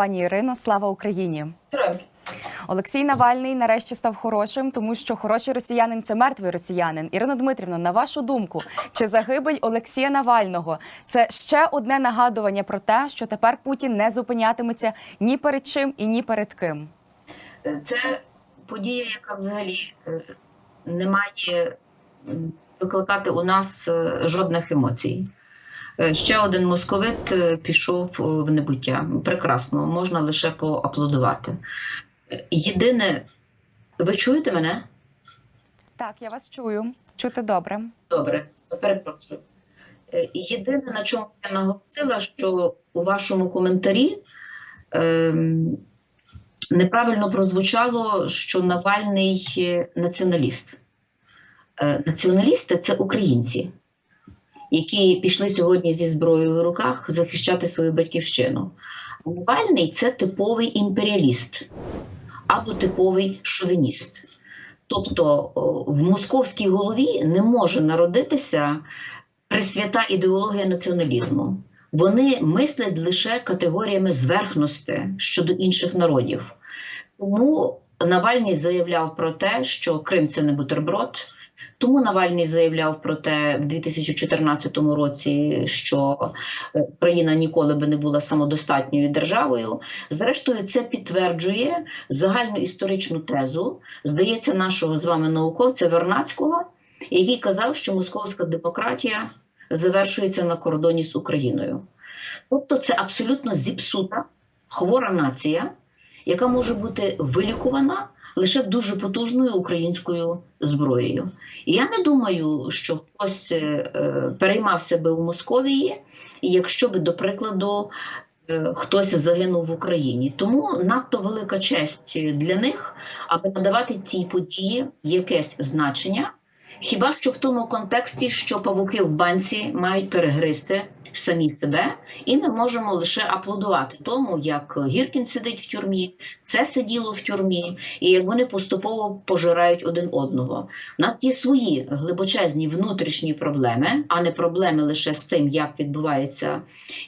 Пані Ірино, слава Україні! Героям. Олексій Навальний нарешті став хорошим, тому що хороший росіянин це мертвий росіянин. Ірино Дмитрівна, на вашу думку, чи загибель Олексія Навального це ще одне нагадування про те, що тепер Путін не зупинятиметься ні перед чим і ні перед ким? Це подія, яка взагалі е, не має викликати у нас е, жодних емоцій. Е, Ще один московит е, пішов е, в небуття. Прекрасно, можна лише поаплодувати. Е, Єдине, ви чуєте мене? Так, я вас чую. Чути добре. Добре, перепрошую. Е, Єдине, на чому я наголосила, що у вашому коментарі ем, неправильно прозвучало, що Навальний націоналіст. Е, Націоналісти це українці, які пішли сьогодні зі зброєю в руках захищати свою батьківщину. Навальний це типовий імперіаліст або типовий шовініст. Тобто в московській голові не може народитися присвята ідеологія націоналізму. Вони мислять лише категоріями зверхності щодо інших народів. Тому Навальний заявляв про те, що Крим це не бутерброд. Тому Навальний заявляв про те в 2014 році, що е, Україна ніколи би не була самодостатньою державою. Зрештою, це підтверджує загальну історичну тезу, здається, нашого з вами науковця Вернацького, який казав, що московська демократія завершується на кордоні з Україною. Тобто, це абсолютно зіпсута, хвора нація, яка може бути вилікувана лише дуже потужною українською зброєю. І я не думаю, що хтось е, переймався би у Московії, якщо би, до прикладу, е, хтось загинув в Україні. Тому надто велика честь для них, аби надавати цій події якесь значення. Хіба що в тому контексті, що павуки в банці мають перегризти самі себе, і ми можемо лише аплодувати тому, як Гіркін сидить в тюрмі, це сиділо в тюрмі, і як вони поступово пожирають один одного. У нас є свої глибочезні внутрішні проблеми, а не проблеми лише з тим, як відбувається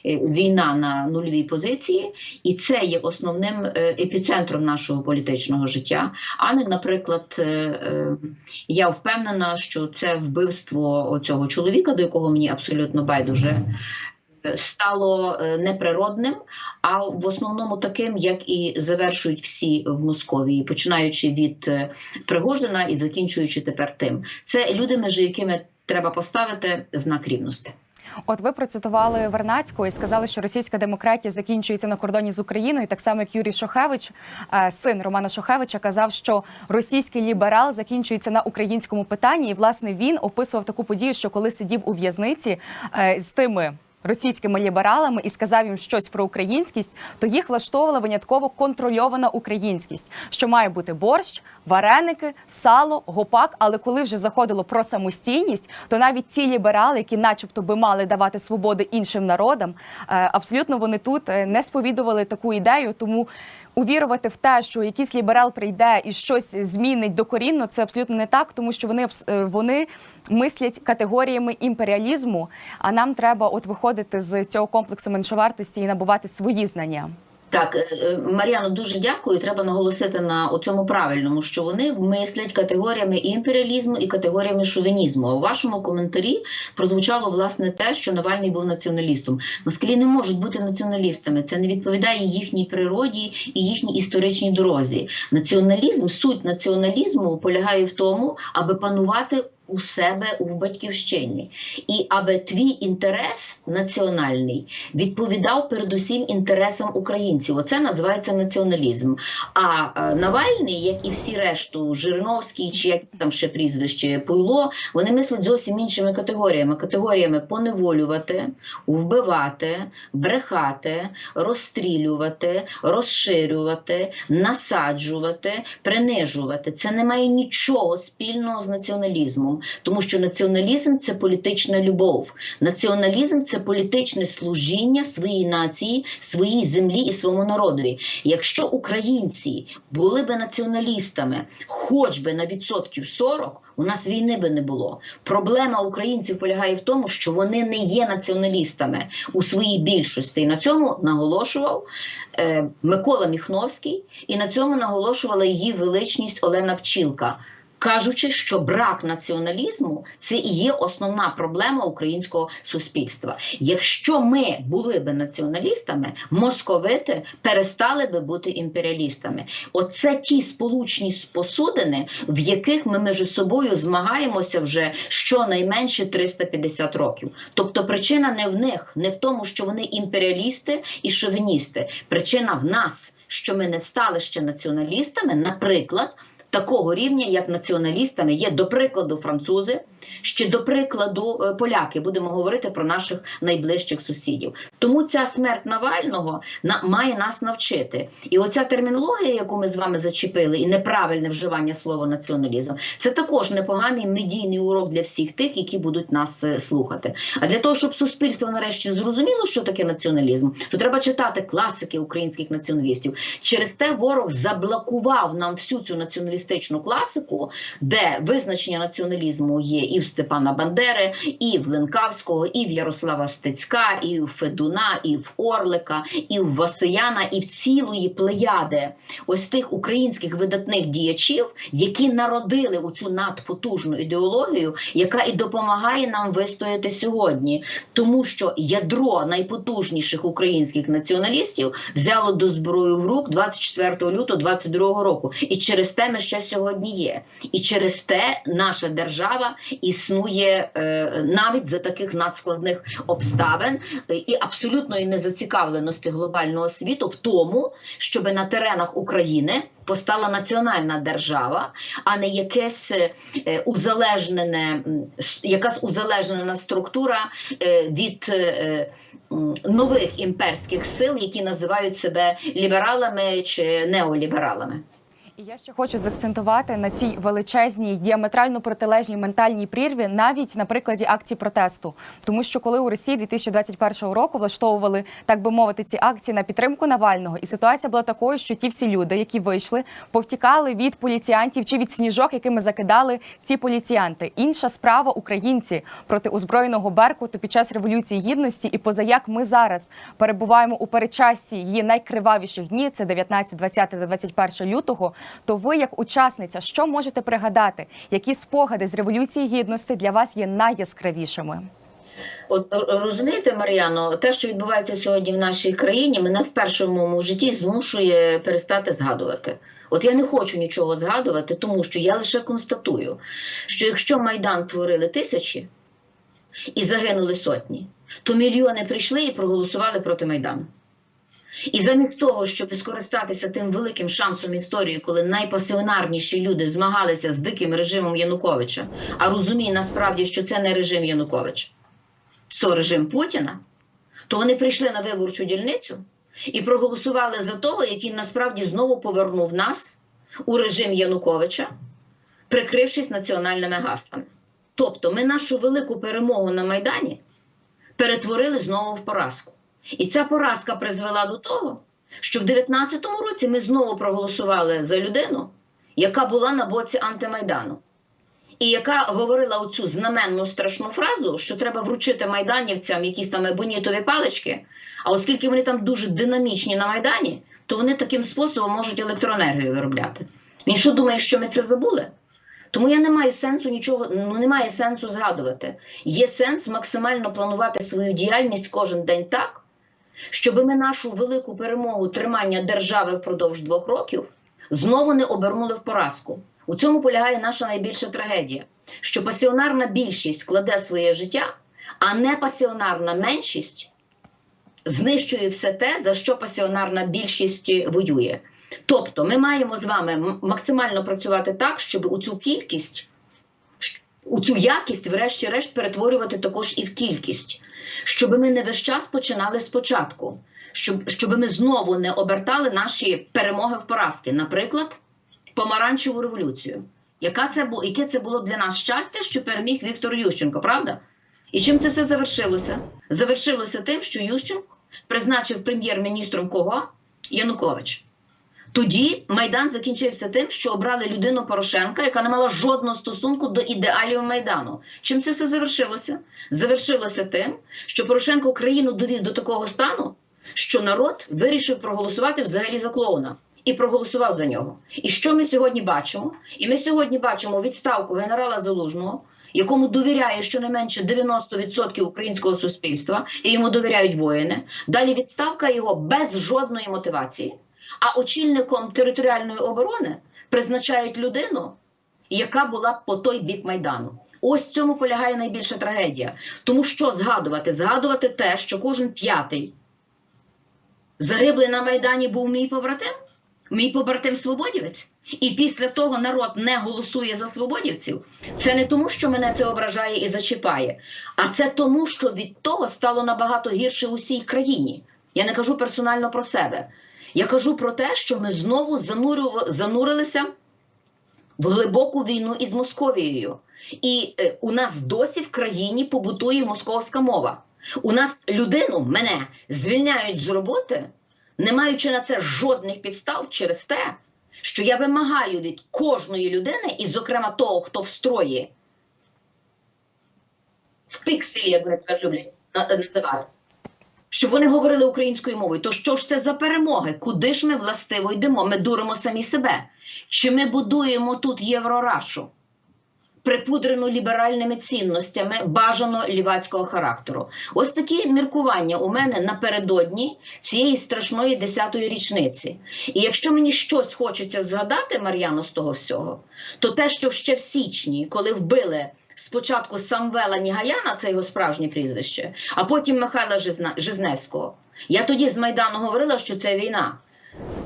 е, війна на нульовій позиції, і це є основним е, епіцентром нашого політичного життя, а не, наприклад, е, я впевнена, що це вбивство цього чоловіка, до якого мені абсолютно байдуже. Стало е, неприродним, а в основному таким, як і завершують всі в Московії, починаючи від е, Пригожина і закінчуючи тепер тим. Це люди, між якими треба поставити знак рівності. От ви процитували Вернацького і сказали, що російська демократія закінчується на кордоні з Україною, так само як Юрій Шохевич, е, син Романа Шохевича, казав, що російський ліберал закінчується на українському питанні. І власне він описував таку подію, що коли сидів у в'язниці е, з тими. Російськими лібералами і сказав їм щось про українськість, то їх влаштовувала винятково контрольована українськість, що має бути борщ, вареники, сало, гопак. Але коли вже заходило про самостійність, то навіть ці ліберали, які, начебто, би мали давати свободи іншим народам, е, абсолютно вони тут е, не сповідували таку ідею. Тому увірувати в те, що якийсь ліберал прийде і щось змінить докорінно, це абсолютно не так, тому що вони е, вони мислять категоріями імперіалізму. А нам треба от виходити з цього комплексу меншовартості і набувати свої знання. Так, е, е, Мар'яно, дуже дякую. Треба наголосити на цьому правильному, що вони мислять категоріями імперіалізму і категоріями шовінізму. А у вашому коментарі прозвучало власне те, що Навальний був націоналістом. Москалі не можуть бути націоналістами. Це не відповідає їхній природі і їхній історичній дорозі. Націоналізм, суть націоналізму полягає в тому, аби панувати. У себе у батьківщині, і аби твій інтерес національний відповідав передусім інтересам українців. Оце називається націоналізм. А е, Навальний, як і всі решту, Жириновський чи як там ще прізвище Пуйло, вони мислять зовсім іншими категоріями: категоріями поневолювати, вбивати, брехати, розстрілювати, розширювати, насаджувати, принижувати. Це не має нічого спільного з націоналізмом. Тому що націоналізм це політична любов. Націоналізм це політичне служіння своїй нації, своїй землі і своєму народові. Якщо українці були би націоналістами, хоч би на відсотків 40, у нас війни би не було. Проблема українців полягає в тому, що вони не є націоналістами у своїй більшості. І на цьому наголошував е, Микола Міхновський, і на цьому наголошувала її величність Олена Пчілка. Кажучи, що брак націоналізму це і є основна проблема українського суспільства. Якщо ми були би націоналістами, московити перестали би бути імперіалістами. Оце ті сполучні посудини, в яких ми між собою змагаємося вже щонайменше 350 років. Тобто причина не в них, не в тому, що вони імперіалісти і шовіністи. Причина в нас, що ми не стали ще націоналістами, наприклад. Такого рівня, як націоналістами, є до прикладу французи, ще до прикладу е, поляки. Будемо говорити про наших найближчих сусідів. Тому ця смерть Навального на має нас навчити. І оця термінологія, яку ми з вами зачепили, і неправильне вживання слова націоналізм, це також непоганий медійний урок для всіх тих, які будуть нас е, слухати. А для того, щоб суспільство нарешті зрозуміло, що таке націоналізм, то треба читати класики українських націоналістів. Через те ворог заблокував нам всю цю націоналістичну класику, де визначення націоналізму є і в Степана Бандери, і в Ленкавського, і в Ярослава Стецька, і в Федуна, і в Орлика, і в Васияна, і в цілої плеяди ось тих українських видатних діячів, які народили оцю надпотужну ідеологію, яка і допомагає нам вистояти сьогодні, тому що ядро найпотужніших українських націоналістів взяло до зброї в рук 24 лютого 22 року, і через те ми ще сьогодні є. І через те наша держава існує е, навіть за таких надскладних обставин е, і абсолютної незацікавленості глобального світу в тому, щоб на теренах України постала національна держава, а не якесь е, узалежнене, якась узалежнена структура від нових імперських сил, які називають себе лібералами чи неолібералами. І я ще хочу заакцентувати на цій величезній діаметрально протилежній ментальній прірві, навіть на прикладі акцій протесту. Тому що коли у Росії 2021 року влаштовували, так би мовити, ці акції на підтримку Навального, і ситуація була такою, що ті всі люди, які вийшли, повтікали від поліціянтів чи від сніжок, якими закидали ці поліціянти. Інша справа українці проти озброєного Беркуту під час революції гідності, і поза як ми зараз перебуваємо у передчасті її найкривавіших днів, це 19, 20 та 21 лютого. То ви, як учасниця, що можете пригадати, які спогади з революції гідності для вас є найяскравішими? От розумієте, Мар'яно, те, що відбувається сьогодні в нашій країні, мене в першому житті змушує перестати згадувати. От я не хочу нічого згадувати, тому що я лише констатую, що якщо Майдан творили тисячі і загинули сотні, то мільйони прийшли і проголосували проти Майдану. І замість того, щоб скористатися тим великим шансом історії, коли найпасіонарніші люди змагалися з диким режимом Януковича, а розуміє насправді, що це не режим Януковича, це режим Путіна, то вони прийшли на виборчу дільницю і проголосували за того, який насправді знову повернув нас у режим Януковича, прикрившись національними гаслами. Тобто, ми нашу велику перемогу на Майдані перетворили знову в поразку. І ця поразка призвела до того, що в 2019 році ми знову проголосували за людину, яка була на боці антимайдану, і яка говорила оцю знаменну страшну фразу, що треба вручити майданівцям якісь там ебонітові палички. А оскільки вони там дуже динамічні на майдані, то вони таким способом можуть електроенергію виробляти. Він що думає, що ми це забули? Тому я не маю сенсу нічого, ну немає сенсу згадувати. Є сенс максимально планувати свою діяльність кожен день так, щоб ми нашу велику перемогу тримання держави впродовж двох років знову не обернули в поразку. У цьому полягає наша найбільша трагедія, що пасіонарна більшість кладе своє життя, а не пасіонарна меншість знищує все те, за що пасіонарна більшість воює. Тобто, ми маємо з вами максимально працювати так, щоб у цю кількість, у цю якість, врешті-решт, перетворювати також і в кількість, щоб ми не весь час починали спочатку, щоб, щоб ми знову не обертали наші перемоги в поразки, наприклад, помаранчеву революцію. Яка це бу... Яке це було для нас щастя, що переміг Віктор Ющенко, правда? І чим це все завершилося? Завершилося тим, що Ющенко призначив прем'єр-міністром кого? Янукович. Тоді Майдан закінчився тим, що обрали людину Порошенка, яка не мала жодного стосунку до ідеалів Майдану. Чим це все завершилося? Завершилося тим, що Порошенко країну довів до такого стану, що народ вирішив проголосувати взагалі за клоуна і проголосував за нього. І що ми сьогодні бачимо? І ми сьогодні бачимо відставку генерала Залужного, якому довіряє щонайменше 90% українського суспільства, і йому довіряють воїни. Далі відставка його без жодної мотивації. А очільником територіальної оборони призначають людину, яка була по той бік майдану. Ось в цьому полягає найбільша трагедія. Тому що згадувати? Згадувати те, що кожен п'ятий загиблий на майдані був мій побратим, мій побратим свободівець. І після того народ не голосує за свободівців. Це не тому, що мене це ображає і зачіпає, а це тому, що від того стало набагато гірше усій країні. Я не кажу персонально про себе. Я кажу про те, що ми знову занурилися в глибоку війну із Московією. І е, у нас досі в країні побутує московська мова. У нас людину, мене, звільняють з роботи, не маючи на це жодних підстав через те, що я вимагаю від кожної людини, і, зокрема, того, хто в строї, в пікселі, як вони тепер люблять називати, щоб вони говорили українською мовою. То що ж це за перемоги? Куди ж ми властиво йдемо? Ми дуримо самі себе. Чи ми будуємо тут єврорашу, припудрену ліберальними цінностями, бажано лівацького характеру? Ось такі міркування у мене напередодні цієї страшної 10-ї річниці. І якщо мені щось хочеться згадати, Мар'яно, з того всього, то те, що ще в січні, коли вбили спочатку Самвела Нігаяна, це його справжнє прізвище, а потім Михайла Жизневського. Я тоді з Майдану говорила, що це війна.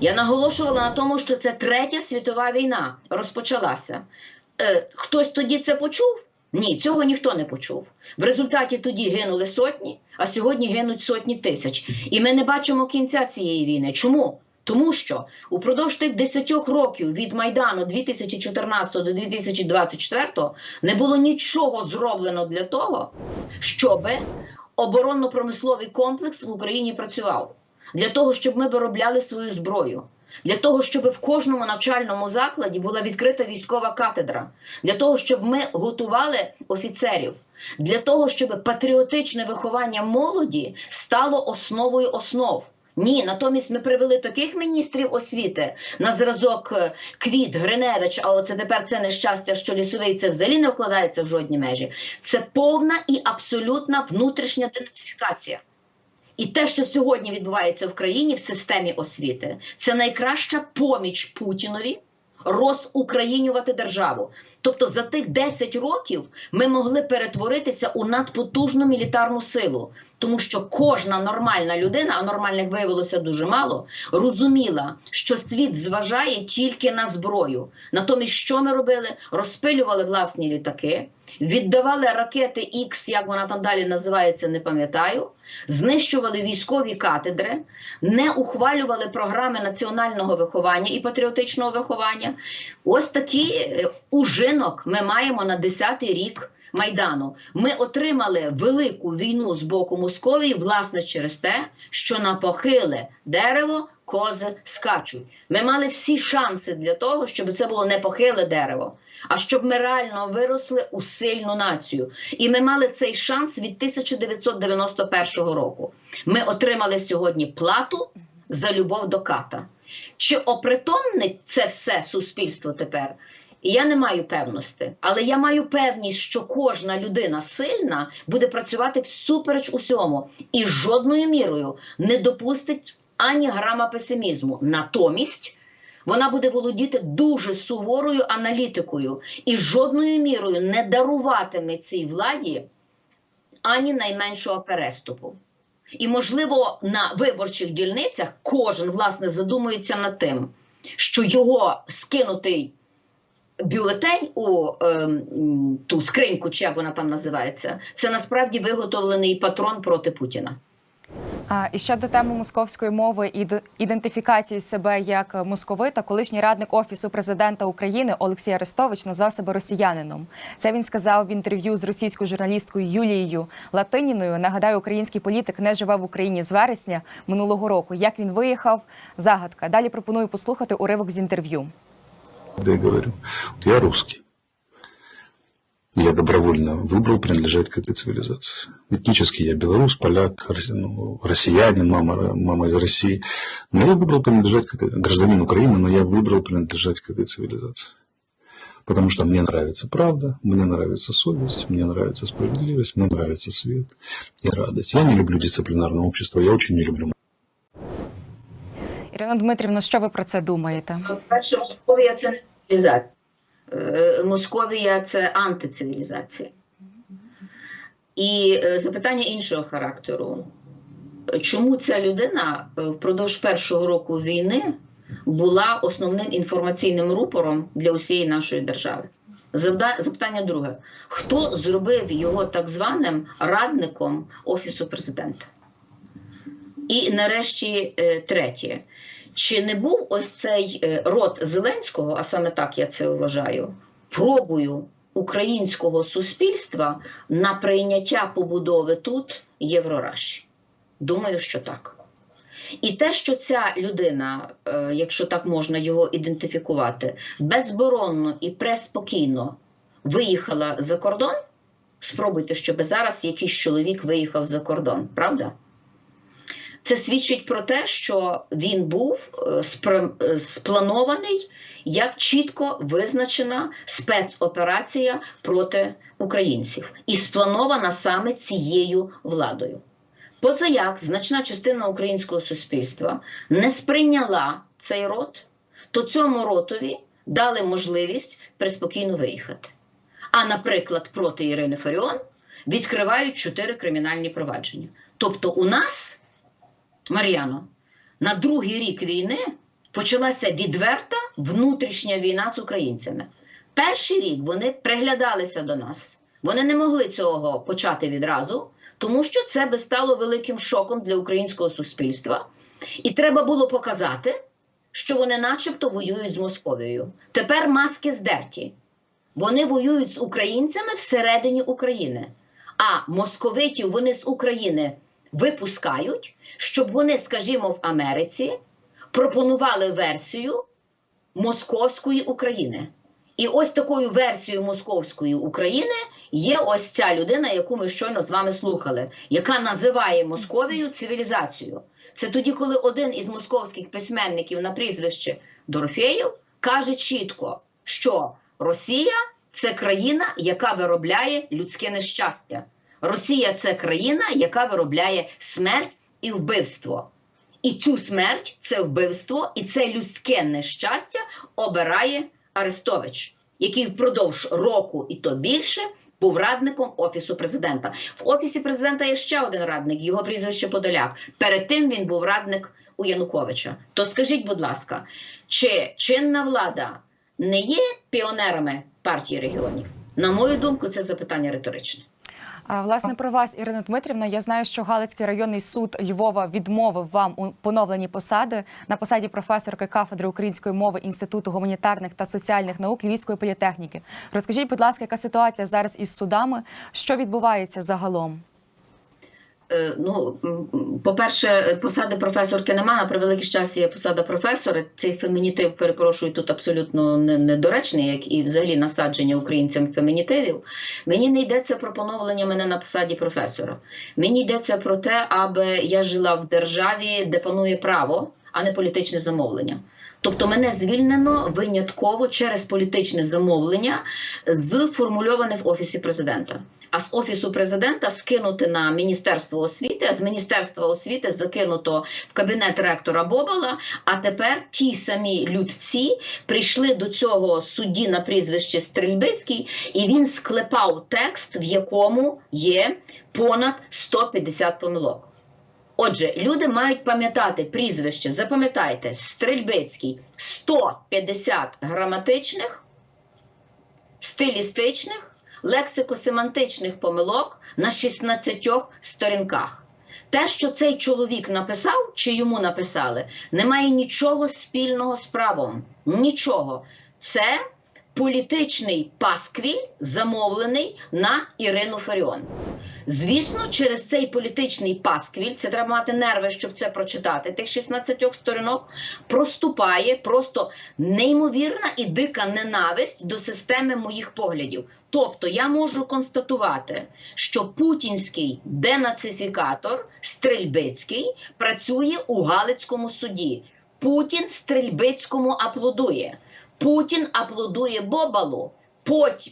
Я наголошувала на тому, що це третя світова війна розпочалася. Е, хтось тоді це почув? Ні, цього ніхто не почув. В результаті тоді гинули сотні, а сьогодні гинуть сотні тисяч. І ми не бачимо кінця цієї війни. Чому? Тому що упродовж тих 10 років від Майдану 2014 до 2024 не було нічого зроблено для того, щоб оборонно-промисловий комплекс в Україні працював. Для того, щоб ми виробляли свою зброю. Для того, щоб в кожному навчальному закладі була відкрита військова катедра, для того, щоб ми готували офіцерів, для того, щоб патріотичне виховання молоді стало основою основ. Ні, натомість ми привели таких міністрів освіти на зразок е, Квіт, Гриневич, а оце тепер це нещастя, що лісовий це взагалі не вкладається в жодні межі. Це повна і абсолютна внутрішня денацифікація. І те, що сьогодні відбувається в країні в системі освіти, це найкраща поміч Путінові розукраїнювати державу. Тобто за тих 10 років ми могли перетворитися у надпотужну мілітарну силу, тому що кожна нормальна людина, а нормальних виявилося дуже мало, розуміла, що світ зважає тільки на зброю. Натомість, що ми робили? Розпилювали власні літаки, віддавали ракети X, як вона там далі називається, не пам'ятаю. Знищували військові катедри, не ухвалювали програми національного виховання і патріотичного виховання. Ось такий е, ужинок ми маємо на 10-й рік Майдану. Ми отримали велику війну з боку Московії, власне, через те, що на похиле дерево кози скачуть. Ми мали всі шанси для того, щоб це було не похиле дерево. А щоб ми реально виросли у сильну націю, і ми мали цей шанс від 1991 року. Ми отримали сьогодні плату за любов до ката. Чи опритомнить це все суспільство тепер? І я не маю певності, але я маю певність, що кожна людина сильна буде працювати всупереч усьому і жодною мірою не допустить ані грама песимізму. Натомість вона буде володіти дуже суворою аналітикою і жодною мірою не даруватиме цій владі ані найменшого переступу. І, можливо, на виборчих дільницях кожен власне задумується над тим, що його скинутий бюлетень у ем, ту скриньку, чи як вона там називається, це насправді виготовлений патрон проти Путіна. А, І ще до теми московської мови і до ідентифікації себе як московита, колишній радник офісу президента України Олексій Арестович назвав себе росіянином. Це він сказав в інтерв'ю з російською журналісткою Юлією Латиніною. Нагадаю, український політик не живе в Україні з вересня минулого року. Як він виїхав? Загадка. Далі пропоную послухати уривок з інтерв'ю. Да и говорю, я русский. Я добровольно выбрал принадлежать к этой цивилизации. Этнически я белорус, поляк, ну, россиянин, мама, мама из России. Но я выбрал принадлежать к этой, гражданин Украины, но я выбрал принадлежать к этой цивилизации. Потому что мне нравится правда, мне нравится совесть, мне нравится справедливость, мне нравится свет и радость. Я не люблю дисциплинарное общество, я очень не люблю Ірина Дмитрівна, що ви про це думаєте? Перше, Московія це не цивілізація. Е, Московія це антицивілізація. І е, запитання іншого характеру. Чому ця людина е, впродовж першого року війни була основним інформаційним рупором для усієї нашої держави? Запитання друге: хто зробив його так званим радником Офісу президента? І нарешті е, третє. Чи не був ось цей е, рот Зеленського, а саме так я це вважаю, пробою українського суспільства на прийняття побудови тут Єврораші? Думаю, що так. І те, що ця людина, е, якщо так можна його ідентифікувати, безборонно і преспокійно виїхала за кордон, спробуйте, щоб зараз якийсь чоловік виїхав за кордон, правда? Це свідчить про те, що він був е, е, спланований як чітко визначена спецоперація проти українців, і спланована саме цією владою. Позаяк значна частина українського суспільства не сприйняла цей рот, то цьому ротові дали можливість приспокійно виїхати. А, наприклад, проти Ірини Фаріон відкривають чотири кримінальні провадження. Тобто, у нас Мар'яно, на другий рік війни почалася відверта внутрішня війна з українцями. Перший рік вони приглядалися до нас. Вони не могли цього почати відразу, тому що це би стало великим шоком для українського суспільства. І треба було показати, що вони начебто воюють з Московією. Тепер маски здерті. Вони воюють з українцями всередині України. А московитів вони з України випускають, щоб вони, скажімо, в Америці пропонували версію московської України. І ось такою версією московської України є ось ця людина, яку ми щойно з вами слухали, яка називає Московію цивілізацією. Це тоді, коли один із московських письменників на прізвище Дорофеєв каже чітко, що Росія це країна, яка виробляє людське нещастя. Росія це країна, яка виробляє смерть і вбивство. І цю смерть, це вбивство і це людське нещастя обирає Арестович, який впродовж року і то більше був радником офісу президента. В офісі президента є ще один радник, його прізвище Подоляк. Перед тим він був радник у Януковича. То скажіть, будь ласка, чи чинна влада не є піонерами партії регіонів? На мою думку, це запитання риторичне. Власне, про вас, Ірина Дмитрівна, я знаю, що Галицький районний суд Львова відмовив вам у поновленні посади на посаді професорки кафедри української мови Інституту гуманітарних та соціальних наук Львівської політехніки. Розкажіть, будь ласка, яка ситуація зараз із судами? Що відбувається загалом? Е, Ну, по-перше, посада професорки нема. На превеликий щастя є посада професора. Цей фемінітив, перепрошую, тут абсолютно недоречний, як і взагалі насадження українцям фемінітивів. Мені не йдеться про поновлення мене на посаді професора. Мені йдеться про те, аби я жила в державі, де панує право, а не політичне замовлення. Тобто мене звільнено винятково через політичне замовлення, зформульоване в офісі президента. А з офісу президента скинути на міністерство освіти, а з міністерства освіти закинуто в кабінет ректора Бобала. А тепер ті самі людці прийшли до цього судді на прізвище Стрельбицький, і він склепав текст, в якому є понад 150 помилок. Отже, люди мають пам'ятати прізвище, запам'ятайте, Стрельбицький 150 граматичних, стилістичних, лексико-семантичних помилок на 16 сторінках. Те, що цей чоловік написав, чи йому написали, не має нічого спільного з правом. Нічого. Це політичний пасквіль, замовлений на Ірину Фаріон. Звісно, через цей політичний пасквіль, це треба мати нерви, щоб це прочитати. Тих 16 сторінок проступає просто неймовірна і дика ненависть до системи моїх поглядів. Тобто я можу констатувати, що путінський денацифікатор Стрельбицький працює у Галицькому суді. Путін Стрельбицькому аплодує. Путін аплодує Бобалу.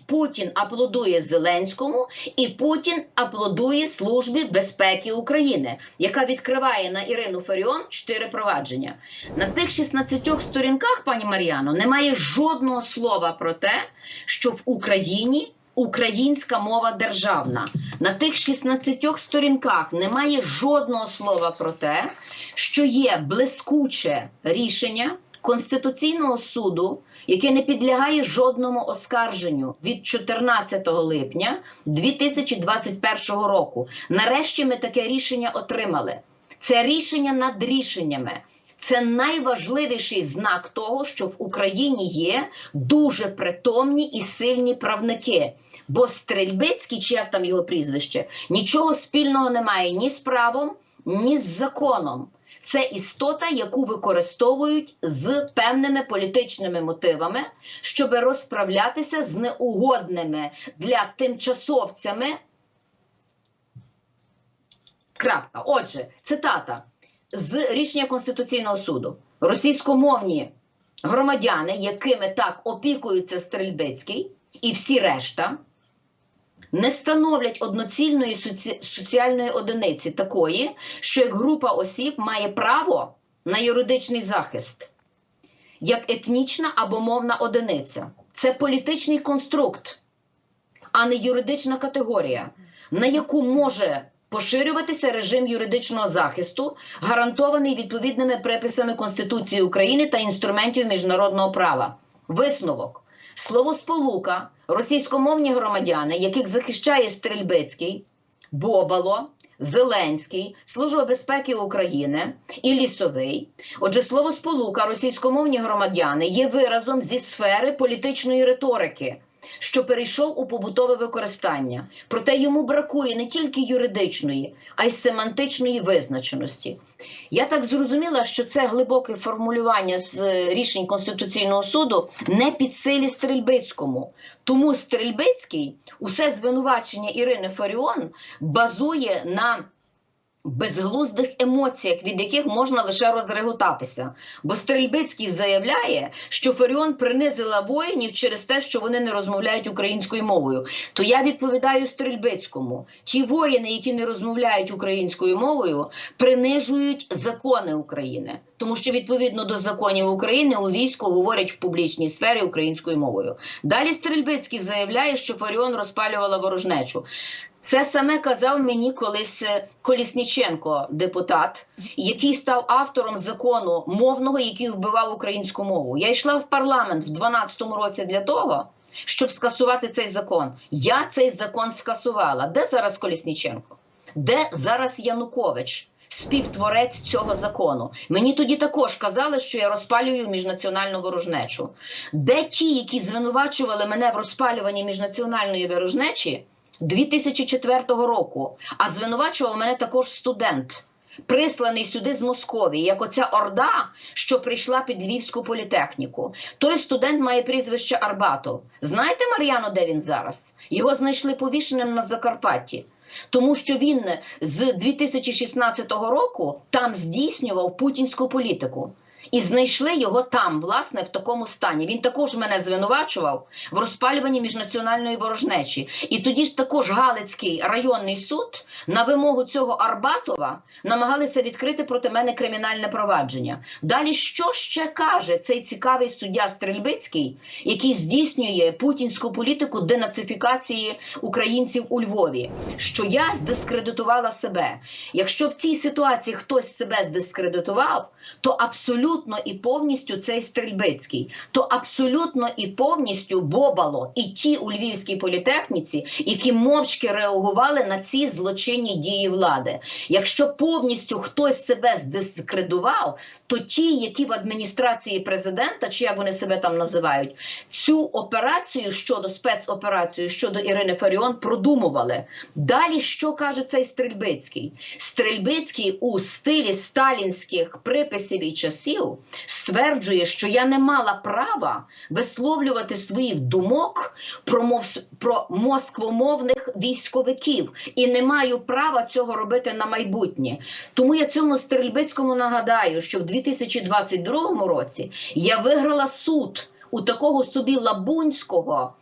Путін аплодує Зеленському, і Путін аплодує Службі безпеки України, яка відкриває на Ірину Фаріон чотири провадження. На тих 16 сторінках, пані Мар'яно, немає жодного слова про те, що в Україні українська мова державна. На тих 16 сторінках немає жодного слова про те, що є блискуче рішення Конституційного суду, яке не підлягає жодному оскарженню від 14 липня 2021 року. Нарешті ми таке рішення отримали. Це рішення над рішеннями. Це найважливіший знак того, що в Україні є дуже притомні і сильні правники. Бо Стрельбицький, чи як там його прізвище, нічого спільного немає ні з правом, ні з законом. Це істота, яку використовують з певними політичними мотивами, щоб розправлятися з неугодними для тимчасовцями. Крапка. Отже, цитата з рішення Конституційного суду. Російськомовні громадяни, якими так опікується Стрельбицький і всі решта, не становлять одноцільної соці... соціальної одиниці такої, що як група осіб має право на юридичний захист, як етнічна або мовна одиниця. Це політичний конструкт, а не юридична категорія, на яку може поширюватися режим юридичного захисту, гарантований відповідними приписами Конституції України та інструментів міжнародного права. Висновок. Словосполука російськомовні громадяни, яких захищає Стрельбицький, Бобало, Зеленський, Служба безпеки України і Лісовий. Отже, словосполука російськомовні громадяни є виразом зі сфери політичної риторики, що перейшов у побутове використання. Проте йому бракує не тільки юридичної, а й семантичної визначеності. Я так зрозуміла, що це глибоке формулювання з е, рішень Конституційного суду не під силі Стрельбицькому. Тому Стрельбицький усе звинувачення Ірини Фаріон базує на безглуздих емоціях, від яких можна лише розреготатися. Бо Стрельбицький заявляє, що Фаріон принизила воїнів через те, що вони не розмовляють українською мовою. То я відповідаю Стрельбицькому: ті воїни, які не розмовляють українською мовою, принижують закони України. Тому що відповідно до законів України у війську говорять в публічній сфері українською мовою. Далі Стрельбицький заявляє, що Фаріон розпалювала ворожнечу. Це саме казав мені колись е, Колісніченко, депутат, який став автором закону мовного, який вбивав українську мову. Я йшла в парламент в 12-му році для того, щоб скасувати цей закон. Я цей закон скасувала. Де зараз Колісніченко? Де зараз Янукович? Співтворець цього закону. Мені тоді також казали, що я розпалюю міжнаціональну ворожнечу. Де ті, які звинувачували мене в розпалюванні міжнаціональної ворожнечі 2004 року, а звинувачував мене також студент, присланий сюди з Московії, як оця орда, що прийшла під Львівську політехніку. Той студент має прізвище Арбатов. Знаєте, Мар'яно, де він зараз? Його знайшли повішеним на Закарпатті. Тому що він з 2016 року там здійснював путінську політику. І знайшли його там, власне, в такому стані. Він також мене звинувачував в розпалюванні міжнаціональної ворожнечі. І тоді ж також Галицький районний суд на вимогу цього Арбатова намагалися відкрити проти мене кримінальне провадження. Далі що ще каже цей цікавий суддя Стрельбицький, який здійснює путінську політику денацифікації українців у Львові? Що я здискредитувала себе. Якщо в цій ситуації хтось себе здискредитував, то абсолютно абсолютно і повністю цей Стрельбицький, то абсолютно і повністю Бобало і ті у Львівській політехніці, які мовчки реагували на ці злочинні дії влади. Якщо повністю хтось себе здискредував, то ті, які в адміністрації президента, чи як вони себе там називають, цю операцію щодо спецоперацію щодо Ірини Фаріон продумували. Далі що каже цей Стрельбицький? Стрельбицький у стилі сталінських приписів і часів стверджує, що я не мала права висловлювати своїх думок про, мов... про москвомовних військовиків і не маю права цього робити на майбутнє. Тому я цьому Стрельбицькому нагадаю, що в 2022 році я виграла суд у такого собі Лабунського.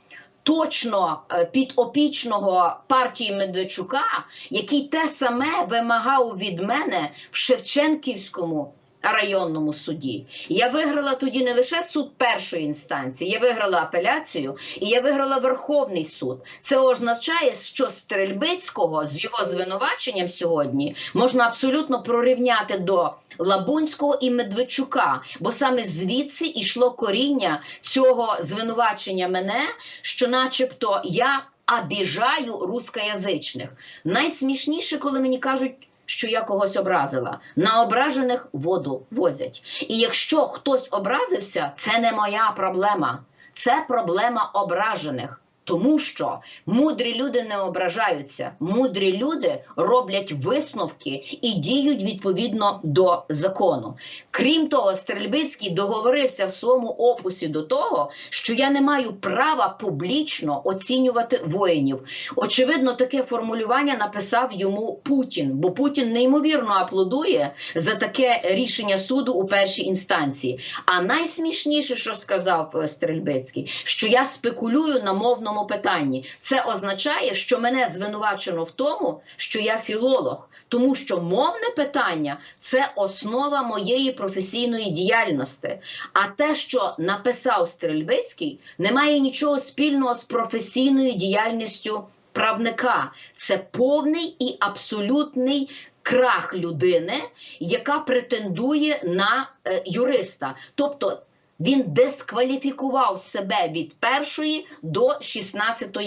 Точно е, підопічного партії Медведчука, який те саме вимагав від мене в Шевченківському районному суді. Я виграла тоді не лише суд першої інстанції, я виграла апеляцію і я виграла Верховний суд. Це означає, що Стрельбицького з його звинуваченням сьогодні можна абсолютно прорівняти до Лабунського і Медведчука, бо саме звідси йшло коріння цього звинувачення мене, що, начебто, я обіжаю рускоязичних. Найсмішніше, коли мені кажуть. Що я когось образила. На ображених воду возять. І якщо хтось образився, це не моя проблема. Це проблема ображених. Тому що мудрі люди не ображаються, мудрі люди роблять висновки і діють відповідно до закону. Крім того, Стрельбицький договорився в своєму опусі до того, що я не маю права публічно оцінювати воїнів. Очевидно, таке формулювання написав йому Путін, бо Путін неймовірно аплодує за таке рішення суду у першій інстанції. А найсмішніше, що сказав е, Стрельбицький, що я спекулюю на мовному питанні. Це означає, що мене звинувачено в тому, що я філолог. Тому що мовне питання це основа моєї професійної діяльності. А те, що написав Стрельбицький, не має нічого спільного з професійною діяльністю правника. Це повний і абсолютний крах людини, яка претендує на е, юриста. Тобто він дискваліфікував себе від першої до 16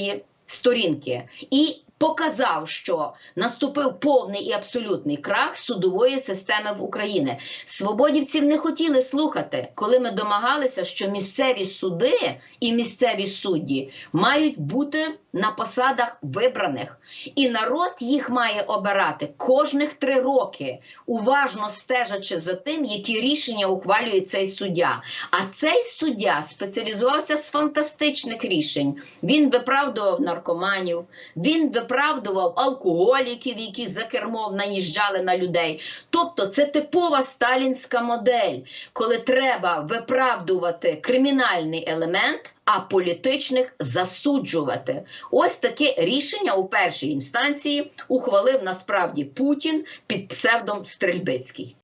сторінки. І показав, що наступив повний і абсолютний крах судової системи в Україні. Свободівців не хотіли слухати, коли ми домагалися, що місцеві суди і місцеві судді мають бути на посадах вибраних, і народ їх має обирати кожних три роки, уважно стежачи за тим, які рішення ухвалює цей суддя. А цей суддя спеціалізувався з фантастичних рішень. Він виправдував наркоманів, він виправдував алкоголіків, які за кермом наїжджали на людей. Тобто, це типова сталінська модель, коли треба виправдувати кримінальний елемент. А політичних засуджувати. Ось таке рішення у першій інстанції ухвалив насправді Путін під псевдом Стрельбицький.